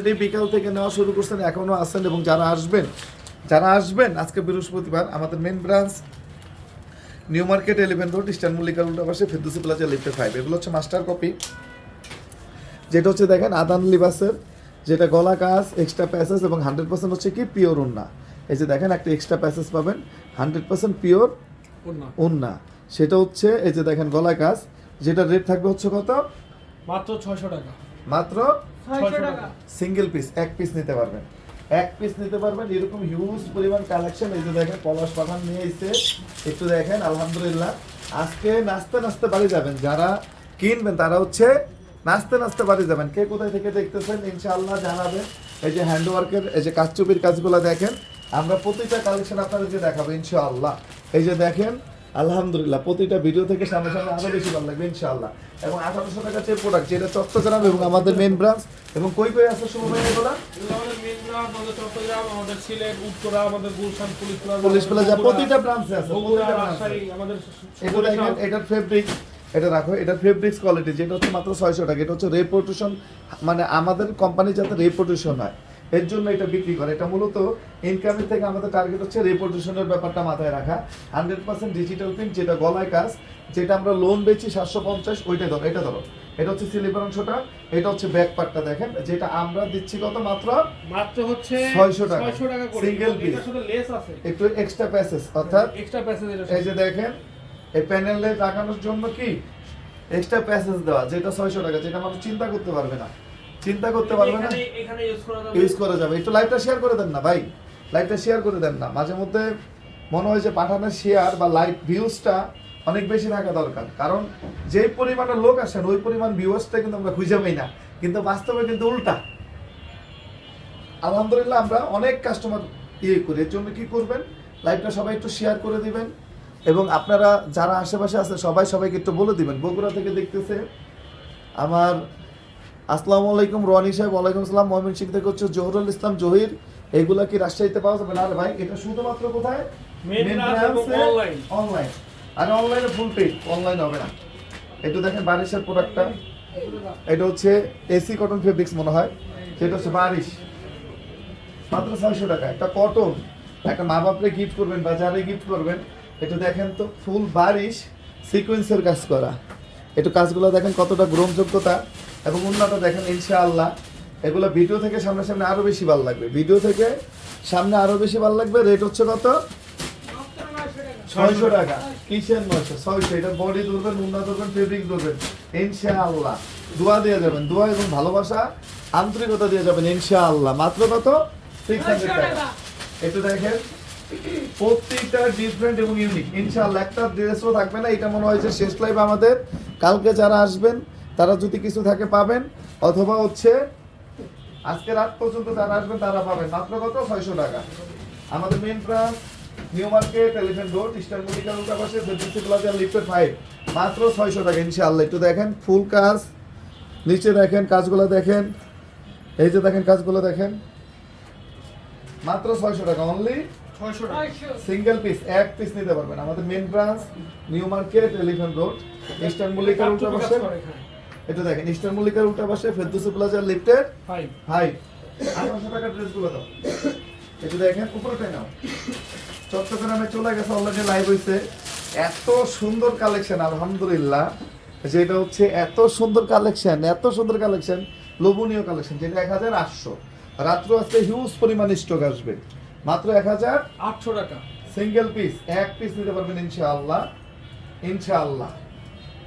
Already বিকাল থেকে নেওয়া শুরু করছেন এখনও আছেন এবং যারা আসবেন যারা আসবেন আজকে বৃহস্পতিবার আমাদের main branch New Market Elephant Road Eastern মল্লিকার উল্টা পাশে ফেরদুসি প্লাজা লিফটে ফাইভ এগুলো হচ্ছে মাস্টার কপি যেটা হচ্ছে দেখেন আদান লিবাসের যেটা গলা কাজ এক্সট্রা প্যাসেজ এবং হান্ড্রেড পার্সেন্ট হচ্ছে কি পিওর উন্না এই যে দেখেন একটা এক্সট্রা প্যাসেজ পাবেন হান্ড্রেড পার্সেন্ট পিওর উন্না সেটা হচ্ছে এই যে দেখেন গলা কাজ যেটা রেট থাকবে হচ্ছে কত? মাত্র ছয়শো টাকা। মাত্র সিঙ্গেল পিস এক পিস নিতে পারবেন। এক পিস নিতে পারবেন এরকম হিউজ পরিমাণ কালেকশন এই যে দেখেন পলাশ পাঠান নিয়ে এসে একটু দেখেন আলহামদুলিল্লাহ। আজকে নাচতে নাচতে বাড়ি যাবেন। যারা কিনবেন তারা হচ্ছে নাচতে নাচতে বাড়ি যাবেন। কে কোথায় থেকে দেখতেছেন ইনশাআল্লাহ জানাবেন। এই যে হ্যান্ডওয়ার্কের এই যে কাচচুপির কাজগুলো দেখেন আমরা প্রতিটা কালেকশন আপনাদেরকে দেখাবো ইনশাআল্লাহ। এই যে দেখেন আলহামদুলিল্লাহ প্রতিটা ভিডিও থেকে সামনে সামনে আরও বেশি ভালো লাগবে ইনশাআল্লাহ। এবং আঠারোশো টাকা যে প্রোডাক্ট যেটা চট্টগ্রাম এবং আমাদের মেন ব্রাঞ্চ এবং কই কই আছে শুভ ভাই এগুলা? এগুলো আমাদের মেন ব্রাঞ্চ আমাদের চট্টগ্রাম আমাদের সিলেট উত্তরা আমাদের Gulshan police plaza police plaza প্রতিটা ব্রাঞ্চে আছে আমাদের এটা দেখেন এটার ফেব্রিক এটা রাখো এটার ফেব্রিক্স কোয়ালিটি যেটা হচ্ছে মাত্র ছয়শো টাকা এটা হচ্ছে রেপুটেশন মানে আমাদের কোম্পানি যাতে রেপুটেশন হয়। এর জন্য এটা বিক্রি করে। এটা মূলত ইনকামের থেকে আমাদের টার্গেট হচ্ছে রেপুটেশনের ব্যাপারটা মাথায় রাখা। হান্ড্রেড পার্সেন্ট ডিজিটাল প্রিন্ট যেটা গলায় কাজ যেটা আমরা লোন বেচি সাতশো পঞ্চাশ ওইটা ধরো এটা ধরো। এটা হচ্ছে সিলিভার অংশটা এটা হচ্ছে ব্যাক পার্টটা দেখেন যেটা আমরা দিচ্ছি কত মাত্র? মাত্র হচ্ছে 600 টাকা। 600 টাকা করে। এবং piece। এটার লেস আছে। একটু এক্সট্রা প্যাসেজ অর্থাৎ এক্সট্রা প্যাসেজ এই যে দেখেন এই প্যানেলে লাগানোর জন্য কি? এক্সট্রা প্যাসেজ দেওয়া যেটা ছয়শো টাকা যেটা মানুষ চিন্তা করতে পারবে না। চিন্তা করতে পারবে না। ইউজ করা যাবে। একটু লাইভটা শেয়ার করে দেন না ভাই। লাইভটা শেয়ার করে দেন না। মাঝে মধ্যে মনে হয় যে পাঠানোর শেয়ার বা লাইভ ভিউজটা অনেক বেশি থাকা দরকার। কারণ যেই পরিমাণে লোক আসেন ওই পরিমাণ ভিউজটা কিন্তু আমরা খুঁজে পাই না। কিন্তু বাস্তবে কিন্তু উল্টা। আলহামদুলিল্লাহ আমরা অনেক কাস্টমার ইয়ে করি। এর জন্য কি করবেন? লাইভটা সবাই একটু শেয়ার করে দিবেন। এবং আপনারা যারা আশেপাশে আছে সবাই সবাইকে একটু বলে দিবেন। বগুড়া থেকে দেখতেছে আমার আসসালামু আলাইকুম রনি সাহেব ওয়ালাইকুম আসসালাম ময়মন সিং থেকে হচ্ছে জহুরুল ইসলাম জহির। এগুলা কি রাজশাহীতে পাওয়া যাবে? না আরে ভাই এটা শুধুমাত্র কোথায়? এবং অনলাইন আর অনলাইনে ফুল পেড অনলাইন হবে না। একটু দেখেন বারিশের প্রোডাক্টটা এটা হচ্ছে এসি কটন ফেব্রিক্স মনে হয়। সেটা হচ্ছে বারিশ। মাত্র ছয়শো টাকা। একটা কটন একটা মা বাপরে গিফট করবেন বা যারা গিফট করবেন। একটু দেখেন তো ফুল বারিশ। সিকোয়েন্সের কাজ করা। একটু কাজগুলো দেখেন কতটা গ্রহণযোগ্যতা। এবং উন্নত দেখেন ইনশাআল্লাহ এগুলো ভিডিও থেকে সামনে সামনে আরও বেশি ভালো লাগবে। ভিডিও থেকে সামনে আরও বেশি ভালো লাগবে। রেট হচ্ছে কত? ছয়শো টাকা। কিসের নয়শো? ছয়শো। এটা বডি ধরবেন উন্না ধরবেন ফেব্রিক ধরবেন। ইনশাআল্লাহ। দোয়া দিয়ে যাবেন। দোয়া এবং ভালোবাসা আন্তরিকতা দিয়ে যাবেন ইনশাআল্লাহ। মাত্র কত? সিক্স হান্ড্রেড টাকা। একটু দেখেন প্রত্যেকটা ডিফারেন্ট এবং ইউনিক ইনশাআল্লাহ একটা ড্রেসও থাকবে না। এটা মনে হয় যে শেষ লাইভ আমাদের। কালকে যারা আসবেন তারা যদি কিছু থাকে পাবেন অথবা হচ্ছে আজকে রাত পর্যন্ত যারা আসবেন তারা পাবেন। মাত্র কত? ছয়শো টাকা। আমাদের main branch New Market Elephant Road Eastern medical উল্টা পাশে ফেব্রিক্সি প্লাজা লিফটেড ফাইভ মাত্র ছয়শো টাকা ইনশাআল্লাহ। একটু দেখেন ফুল কাজ। নিচে দেখেন কাজগুলো দেখেন। এই যে দেখেন কাজগুলো দেখেন। মাত্র ছয়শো টাকা অনলি ছয়শো টাকা। সিঙ্গেল পিস এক পিস নিতে পারবেন। আমাদের main branch New Market Elephant Road Eastern মল্লিকার উল্টা পাশে। এটা দেখেন ইস্টার্ন মল্লিকার উল্টা পাশে ফেরদুসি প্লাজার লিফটেড Five। হাই আঠারোশো টাকার ড্রেসগুলো দাও। একটু দেখেন উপরটাই নাও। চট্টগ্রামে চলে গেছে অলরেডি লাইভ হইছে। এত সুন্দর কালেকশন আলহামদুলিল্লাহ। যেটা হচ্ছে এত সুন্দর কালেকশন এত সুন্দর কালেকশন লোভনীয় কালেকশন যেটা এক হাজার আটশো। রাত্র আজকে হিউজ পরিমাণ স্টক আসবে। মাত্র এক হাজার আটশো টাকা। সিঙ্গেল পিস এক পিস নিতে পারবেন ইনশাআল্লাহ। ইনশাআল্লাহ।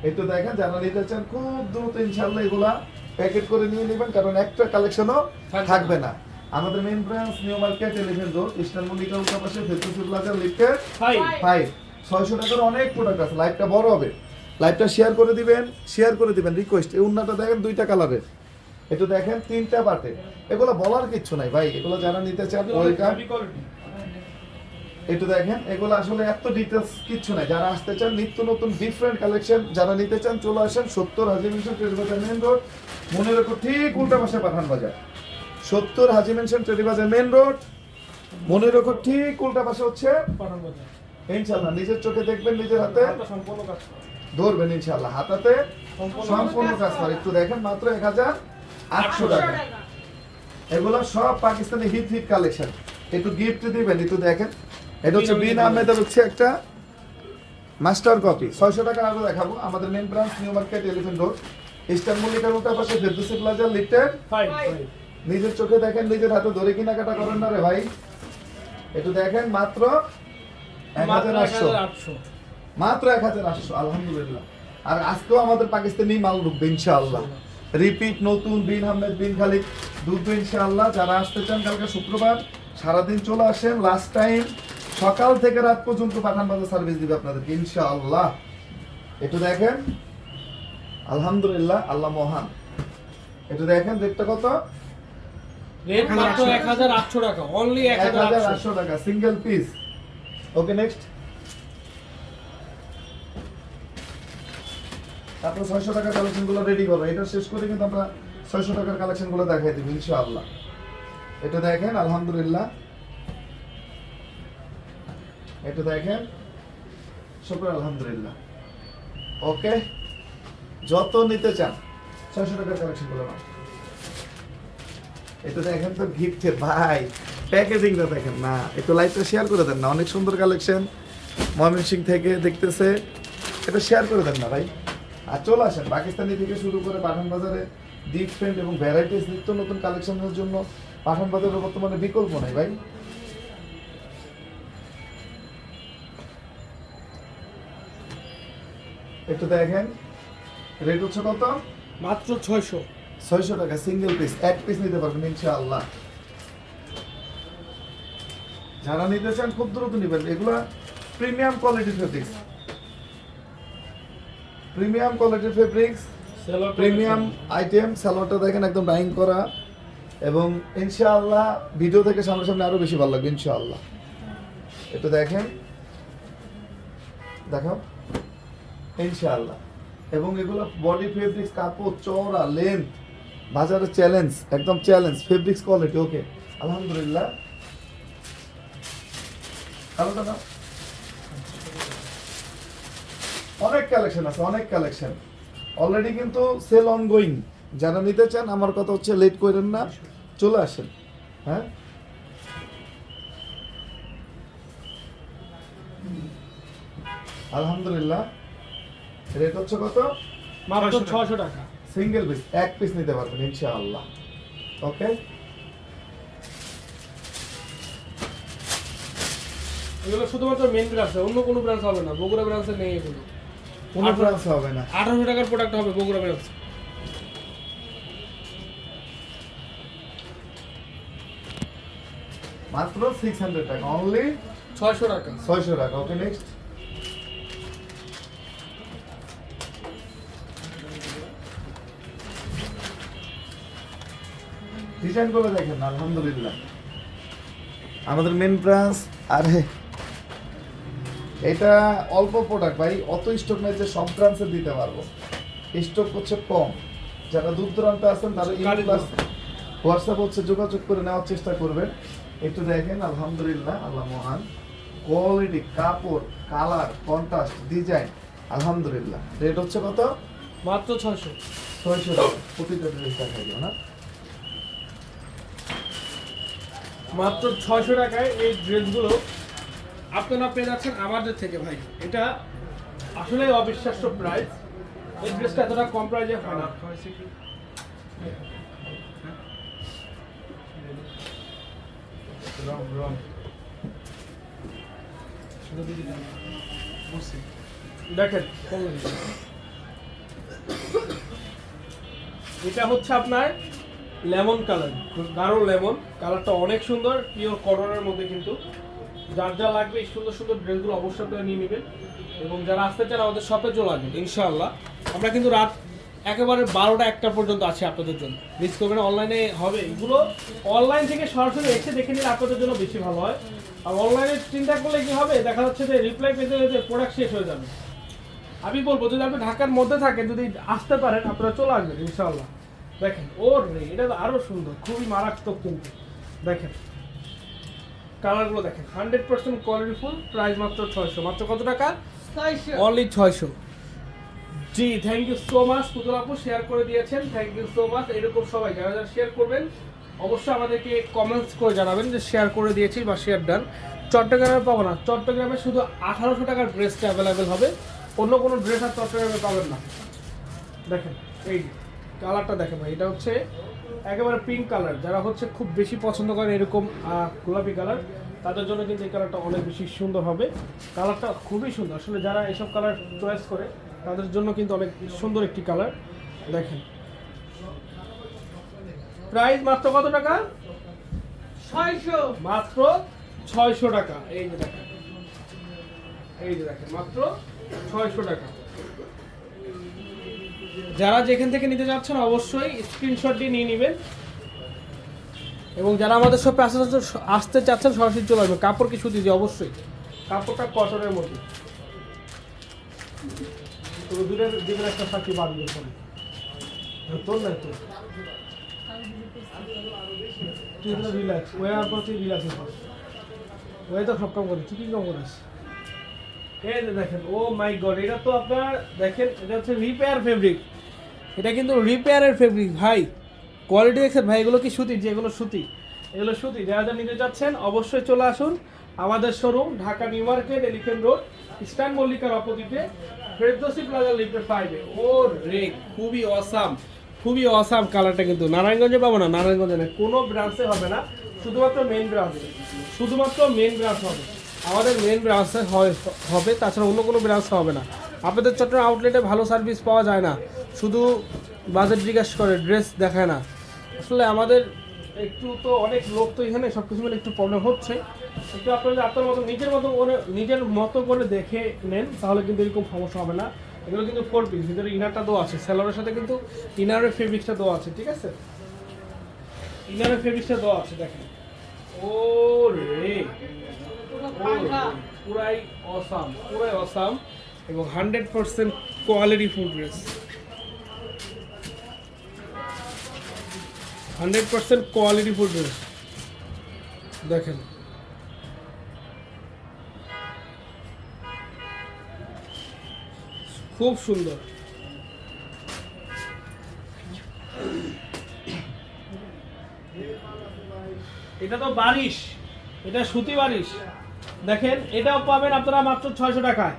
একটু দেখেন যারা নিতে চান খুব দ্রুত ইনশাআল্লাহ এগুলা প্যাকেট করে নিয়ে নেবেন কারণ একটা কালেকশনও থাকবে না। আমাদের main branch New Market Elephant Road Eastern Mallika উল্টা পাশে ফেসবুক প্লাজা লিফটেড ফাইভ ফাইভ ছয়শো টাকার অনেক প্রোডাক্ট আছে লাইভটা বড় হবে। লাইভটা শেয়ার করে দিবেন শেয়ার করে দিবেন রিকোয়েস্ট এই উন্নাটা দেখেন দুইটা কালারের একটু দেখেন তিনটা পাটে এগুলো বলার কিচ্ছু নাই ভাই এগুলো যারা নিতে চান ওয়েলকাম। একটু দেখেন এগুলো আসলে এত ডিটেলস কিচ্ছু নাই। যারা আসতে চান নিত্য নতুন ডিফারেন্ট কালেকশন যারা নিতে চান চলে আসেন সত্তর হাজি মেনশন ট্রেড বাজার মেন রোড মনে রাখো ঠিক উল্টা পাশে পাঠান বাজার। সত্তর হাজি মেনশন ট্রেড বাজার মেন রোড মনে রাখো ঠিক উল্টা পাশে হচ্ছে ইনশাল্লাহ নিজের চোখে দেখবেন নিজের হাতে। সম্পূর্ণ কাজ ধরবেন ইনশাল্লাহ হাতাতে সম্পূর্ণ সম্পূর্ণ কাজ করে। একটু দেখেন মাত্র এক হাজার আটশো টাকা। এগুলো সব পাকিস্তানি হিট হিট কালেকশন একটু গিফট দিবেন একটু দেখেন। এটা হচ্ছে বিন আহমেদের হচ্ছে একটা মাস্টার কপি ছয়শো টাকা দেখাবো। আমাদের main branch New Market Elephant Road Eastern মল্লিকার উল্টা পাশে ফেরদুসি প্লাজা লিফটেড নিজের চোখে দেখেন নিজের হাতে ধরে কেনাকাটা করেন না রে ভাই। একটু দেখেন মাত্র এক হাজার আটশো। মাত্র এক হাজার আটশো আলহামদুলিল্লাহ। আর আজকেও আমাদের পাকিস্তানি মাল ঢুকবে ইনশাআল্লাহ। রিপিট নতুন বিন আহমেদ বিন খালিদ ঢুকবে ইনশাআল্লাহ। যারা আসতে চান কালকে শুক্রবার সারাদিন চলে আসেন। লাস্ট টাইম সকাল থেকে রাত পর্যন্ত পাঠান বাজার সার্ভিস দিবে আপনাদেরকে ইনশাআল্লাহ। একটু দেখেন। আলহামদুলিল্লাহ আল্লাহ মহান। একটু দেখেন রেটটা কত? রেট মাত্র টাকা অনলি টাকা সিঙ্গেল পিস ওকে নেক্সট তারপর ছয়শো টাকার রেডি করো। এটা শেষ করে কিন্তু আমরা ছয়শো টাকার দেখাই দিব ইনশাআল্লাহ। এটা দেখেন আলহামদুলিল্লাহ। এটা দেখেন? শুক্র আলহামদুলিল্লাহ। ওকে? যত নিতে চান, ছয়শো টাকার কালেকশন নাও। এটা দেখেন তো গিফটে ভাই প্যাকেজিংটা দেখেন, না, একটু লাইভটা শেয়ার করে দেন না, অনেক সুন্দর কালেকশন ময়মনসিং থেকে দেখতেছে। এটা শেয়ার করে দেন না, ভাই। আর চলে আসেন, পাকিস্তানি থেকে শুরু করে পাঠান বাজারে ডিফারেন্ট এবং ভ্যারাইটিস নিত্য নতুন কালেকশনের জন্য পাঠান বাজারের বর্তমানে বিকল্প নেই, ভাই। একটু দেখেন। রেট হচ্ছে কত? মাত্র ছয়শো। ছয়শো টাকা সিঙ্গেল পিস এক পিস নিতে পারবেন ইনশাআল্লাহ। যারা নিতে চান খুব দ্রুত নেবেন। এগুলা প্রিমিয়াম কোয়ালিটির ফেব্রিক্স প্রিমিয়াম কোয়ালিটির ফেব্রিক্স প্রিমিয়াম আইটেম সালোয়ারটা দেখেন একদম ডাইং করা। এবং ইনশাআল্লাহ ভিডিও থেকে সামনে সামনে আরও বেশি ভালো লাগবে ইনশাআল্লাহ। একটু দেখেন। দেখো ইনশাআল্লাহ। এবং এগুলো বডি ফেব্রিক্স কাপড়, চওড়া লেন্থ বাজারে চ্যালেঞ্জ একদম চ্যালেঞ্জ ফেব্রিক্স কোয়ালিটি ওকে আলহামদুলিল্লাহ। কালোটা নাও। অনেক কালেকশন আছে, অনেক কালেকশন অলরেডি কিন্তু সেল অনগোয়িং যারা নিতে চান, আমার কথা হচ্ছে লেট করেন না, চলে আসেন হ্যাঁ? আলহামদুলিল্লাহ। রেট হচ্ছে কত? মাত্র ছয়শো টাকা। সিঙ্গেল পিস এক পিস নিতে পারবেন ইনশাআল্লাহ। ওকে এগুলো শুধুমাত্র মেন ব্রাঞ্চে অন্য কোনো ব্রাঞ্চ হবে না বগুড়া ব্রাঞ্চে নেই এগুলো। কোনো প্রাইস হবে না। আঠারোশো টাকার প্রোডাক্ট হবে বগুড়া ব্রাঞ্চে মাত্র সিক্স হান্ড্রেড টাকা অনলি ছয়শো টাকা। ছয়শো টাকা ওকে নেক্সট ডিজাইনগুলো দেখেন আলহামদুলিল্লাহ। আমাদের মেন ব্রাঞ্চ আরে এটা অল্প প্রোডাক্ট ভাই অত স্টক নেই যে সব ব্রাঞ্চে দিতে পারব। স্টক হচ্ছে কম। যারা দূর দূরান্তে আছেন তারা প্লাস হোয়াটসঅ্যাপ হচ্ছে যোগাযোগ করে নেওয়ার চেষ্টা করবেন। একটু দেখেন আলহামদুলিল্লাহ আল্লাহ মহান। কোয়ালিটি কাপড় কালার কন্ট্রাস্ট ডিজাইন আলহামদুলিল্লাহ। রেট হচ্ছে কত? মাত্র ছয়শো। ছয়শো টাকা। প্রতিটা ড্রেস দিও না? মাত্র ছয়শো টাকায় এই ড্রেসগুলো আপনারা পেয়ে যাচ্ছেন আমাদের থেকে, ভাই। এটা আসলে অবিশ্বাস্য প্রাইস এই ড্রেসটা এতটা কম প্রাইসে হয় না। দেখেন। এটা হচ্ছে আপনার লেমন কালার গাঢ় লেমন। কালারটা অনেক সুন্দর, পিওর কটনের মধ্যে কিন্তু। যার যা লাগবে এই সুন্দর সুন্দর ড্রেসগুলো অবশ্যই আপনারা নিয়ে নেবেন। এবং যারা আসতে চান, আমাদের শপে চলে আসবেন, ইনশাআল্লাহ। আমরা কিন্তু রাত একেবারে বারোটা একটা পর্যন্ত আছে আপনাদের জন্য। মিস করবেন অনলাইনে হবে। এগুলো অনলাইন থেকে সরাসরি এসে দেখে নিলে আপনাদের জন্য বেশি ভালো হয়। আর অনলাইনে চিন্তা করলে কি হবে? দেখা যাচ্ছে যে রিপ্লাই পেতে পেতে প্রোডাক্ট শেষ হয়ে যাবে। আমি বলব, যদি আপনি ঢাকার মধ্যে থাকেন, যদি আসতে পারেন, আপনারা চলে আসবেন, ইনশাআল্লাহ। দেখেন ওর রে এটা তো আরও সুন্দর খুবই মারাত্মক কিন্তু। দেখেন কালারগুলো দেখেন hundred percent quality full price মাত্র ছয়শো। মাত্র কত টাকা? অনলি ছয়শো। জি thank you so much Putul আপু শেয়ার করে দিয়েছেন থ্যাংক ইউ সো মাচ এরকম সবাই যারা যারা শেয়ার করবেন অবশ্যই আমাদেরকে কমেন্টস করে জানাবেন যে শেয়ার করে দিয়েছি বা শেয়ার ডান চট্টগ্রামে পাবো না চট্টগ্রামে শুধু আঠারোশো টাকার ড্রেসটা অ্যাভেলেবেল হবে। অন্য কোনো ড্রেস আর চট্টগ্রামে পাবেন না। দেখেন এই কালারটা দেখেন ভাই এটা হচ্ছে একেবারে পিঙ্ক কালার। যারা হচ্ছে খুব বেশি পছন্দ করেন এরকম গোলাপি কালার তাদের জন্য কিন্তু এই কালারটা অনেক বেশি সুন্দর হবে। কালারটা খুবই সুন্দর। আসলে যারা এইসব কালার চয়েস করে তাদের জন্য কিন্তু অনেক সুন্দর একটি কালার। দেখেন। প্রাইস মাত্র কত টাকা? ছয়শো। মাত্র ছয়শো টাকা। এই যে দেখেন। এই যে দেখেন মাত্র ছয়শো টাকা। যারা যেখান থেকে নিতে যাচ্ছেন অবশ্যই স্ক্রিনশট দিয়ে নিয়ে নেবেন। এবং যারা আমাদের সব আসতে আসতে চাচ্ছেন, সরাসরি চলে আসবে কাপড় কি সুতি দিয়ে অবশ্যই। কাপড়টা কটনের মধ্যে। দিবেন একটা বাদ দিয়ে রিল্যাক্স ওয়ে তুই ওয়ে তো সব কাম করিস তুই কি কাম করিস এই যে দেখেন, ও মাই গড এটা তো আপনার দেখেন, এটা হচ্ছে রিপেয়ার ফেব্রিক এটা কিন্তু রিপেয়ারের ফেব্রিক ভাই। কোয়ালিটি দেখছেন ভাই, এগুলো কি সুতি যেগুলো সুতি এগুলো সুতি যারা যারা নিতে যাচ্ছেন অবশ্যই চলে আসুন আমাদের showroom Dhaka New Market Elephant Road Eastern মল্লিকার অপোজিটে ফেরদোসি প্লাজা লিফটে ফাইভে ও রে খুবই অসাম খুবই অসাম কালারটা কিন্তু। নারায়ণগঞ্জে পাবো না? নারায়ণগঞ্জে না কোনো ব্রাঞ্চে হবে না। শুধুমাত্র মেন ব্রাঞ্চে শুধুমাত্র মেন ব্রাঞ্চ হবে। আমাদের মেন ব্রাঞ্চে হবে তাছাড়া অন্য কোনো ব্রাঞ্চে হবে না। আপনাদের চট্টগ্রাম আউটলেটে ভালো সার্ভিস পাওয়া যায় না। শুধু বাজেট জিজ্ঞাসা করে ড্রেস দেখায় না। আসলে আমাদের একটু তো অনেক লোক তো এখানে সব কিছু মিলে একটু প্রবলেম হচ্ছে। একটু আপনারা আপনার মতো নিজের মতো করে নিজের মতো করে দেখে নেন তাহলে কিন্তু এরকম সমস্যা হবে না। এগুলো কিন্তু ফোর পিস ভিতরে ইনারটা দেওয়া আছে। স্যালোরের সাথে কিন্তু ইনারের ফেব্রিক্সটা দেওয়া আছে ঠিক আছে? ইনারের ফেব্রিক্সটা দেওয়া আছে দেখেন। ও রে, পুরাই অসাম পুরাই অসাম এবং hundred percent quality food hundred percent quality food দেখেন। খুব সুন্দর। এটা তো বারিশ, এটা সুতি বারিশ। দেখেন, এটাও পাবেন আপনারা মাত্র ছয়শো টাকায়।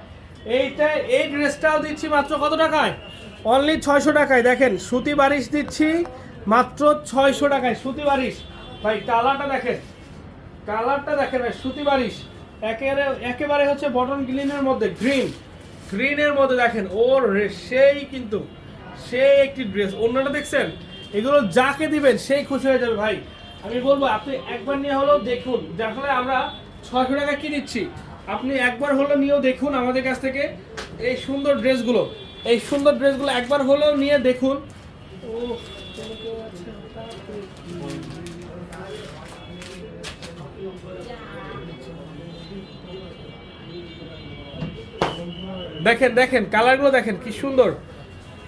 এইটা, এই ড্রেসটাও দিচ্ছি মাত্র কত টাকায়? অনলি ছয়শো টাকায়। দেখেন, সুতি বারিশ দিচ্ছি মাত্র ছয়শো টাকায়। সুতি বারিশ। ভাই, কালারটা দেখেন। কালারটা দেখেন ভাই, সুতি বারিশ। একেবারে একেবারে হচ্ছে বটন গ্রিনের মধ্যে, গ্রিন। গ্রিনের মধ্যে দেখেন, ওর সেই কিন্তু, সেই একটি ড্রেস। অন্যটা দেখছেন? এগুলো যাকে দিবেন, সেই খুশি হয়ে যাবে ভাই। আমি বলব, আপনি একবার নিয়ে হলেও দেখুন। যে আসলে আমরা ছয়শো টাকা কি দিচ্ছি? আপনি একবার হলেও নিয়েও দেখুন আমাদের কাছ থেকে এই সুন্দর ড্রেসগুলো। এই সুন্দর ড্রেসগুলো একবার হলেও নিয়ে দেখুন। দেখেন দেখেন, কালারগুলো দেখেন, কি সুন্দর।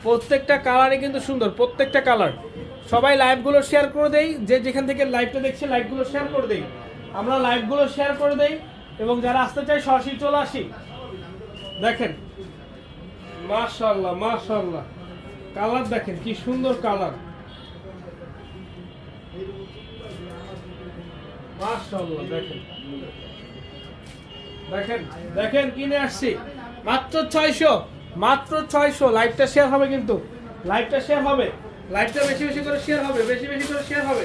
প্রত্যেকটা কালারই কিন্তু সুন্দর, প্রত্যেকটা কালার। সবাই লাইভগুলো শেয়ার করে দেই, যে যেখান থেকে লাইভটা দেখছে লাইভগুলো শেয়ার করে দেই। আমরা লাইভগুলো শেয়ার করে দেই এবং যারা আসতে চাই সরাসরি চলে আসি। দেখেন মাশাল্লাহ মাশাল্লাহ কালার দেখেন, কি সুন্দর কালার মাশাল্লাহ দেখেন। দেখেন দেখেন, কিনে আসছি। মাত্র ছয়শো মাত্র ছয়শো। লাইভটা শেয়ার হবে কিন্তু। লাইভটা শেয়ার হবে। লাইভটা বেশি বেশি করে শেয়ার হবে, বেশি বেশি করে শেয়ার হবে।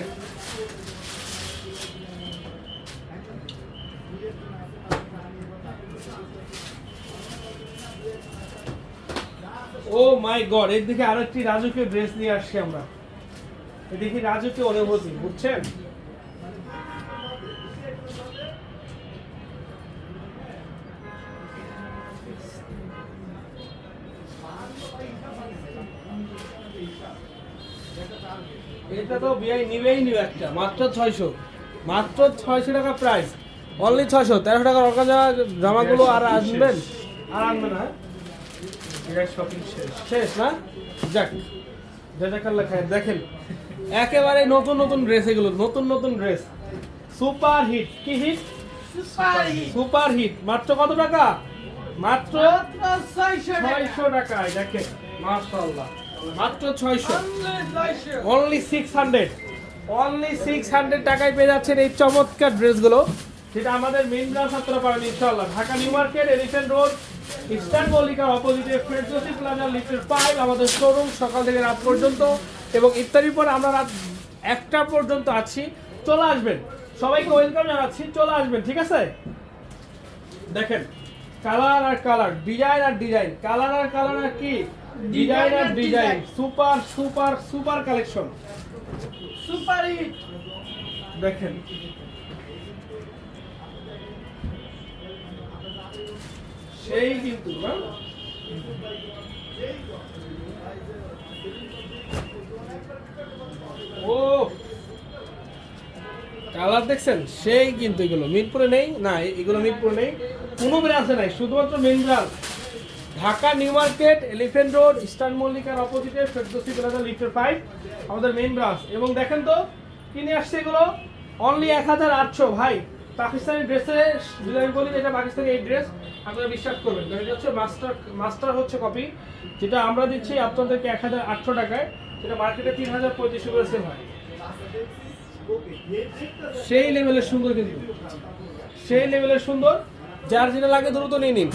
ও মাই গড এর দিকে আরও একটি রাজকীয় ড্রেস নিয়ে আসছি আমরা। এদিকে রাজকীয় অনুভূতি, বুঝছেন? এটা তো বিআই নিবেই নিবে একটা, মাত্র ছয়শো। মাত্র ছয়শো টাকা প্রাইস অনলি ছয়শো, তেরোশো টাকার অর্কাজা জামাগুলো আর আসবেন? আর আনবেন হ্যাঁ? শপিং শেষ। শেষ না? যাক জাজাকাল্লা খায় দেখেন। একেবারে নতুন নতুন ড্রেস এগুলো নতুন নতুন ড্রেস সুপার হিট কি hit super hit super hit মাত্র কত টাকা? মাত্র ছয়শো টাকা। ছয়শো টাকায় দেখেন। মাশাআল্লাহ। মাত্র ছয়শো। Only six hundred only six hundred টাকায় পেয়ে যাচ্ছেন এই চমৎকার ড্রেসগুলো যেটা আমাদের মেইন ব্রাঞ্চ আপনারা পাবেন ইনশাআল্লাহ। Dhaka New Market Elephant Road Eastern মল্লিকার অপোজিটে ফেরদৌসি প্লাজা লিফটের ফাইভ আমাদের শোরুম সকাল থেকে রাত পর্যন্ত এবং ইত্যাদির পর আমরা রাত একটা পর্যন্ত আছি। চলে আসবেন। সবাইকে ওয়েলকাম জানাচ্ছি। চলে আসবেন ঠিক আছে? দেখেন কালার আর কালার ডিজাইন আর ডিজাইন কালার আর কালার আর কি? ডিজাইন আর design super super super collection super hit দেখেন সেই কিন্তু ও, কালার দেখছেন? সেই কিন্তু এগুলো। মিরপুরে নেই? না এগুলো মিরপুরে নেই। কোনো ব্রাঞ্চে নাই, শুধুমাত্র main branch Dhaka New Market, Elephant Road, Eastern মল্লিকার অপোজিটে, ফেরদৌসি প্লাজা, লিফটের ফাইভ আমাদের মেইন ব্রাঞ্চ। এবং দেখেন তো, কিনে আসছে এগুলো অনলি এক হাজার আটশো, ভাই। পাকিস্তানি ড্রেসে যদি আমি বলি, এটা পাকিস্তানি এই ড্রেস, আপনারা বিশ্বাস করবেন। কারণ এটা হচ্ছে মাস্টার মাস্টার হচ্ছে কপি যেটা আমরা দিচ্ছি আপনাদেরকে এক হাজার আটশো টাকায়, যেটা মার্কেটে তিন হাজার পঁয়ত্রিশশো করে সেল হয়। সেই লেভেলের সুন্দর কিন্তু। সেই লেভেলের সুন্দর, যার যেটা লাগে দ্রুত নিয়ে নিন।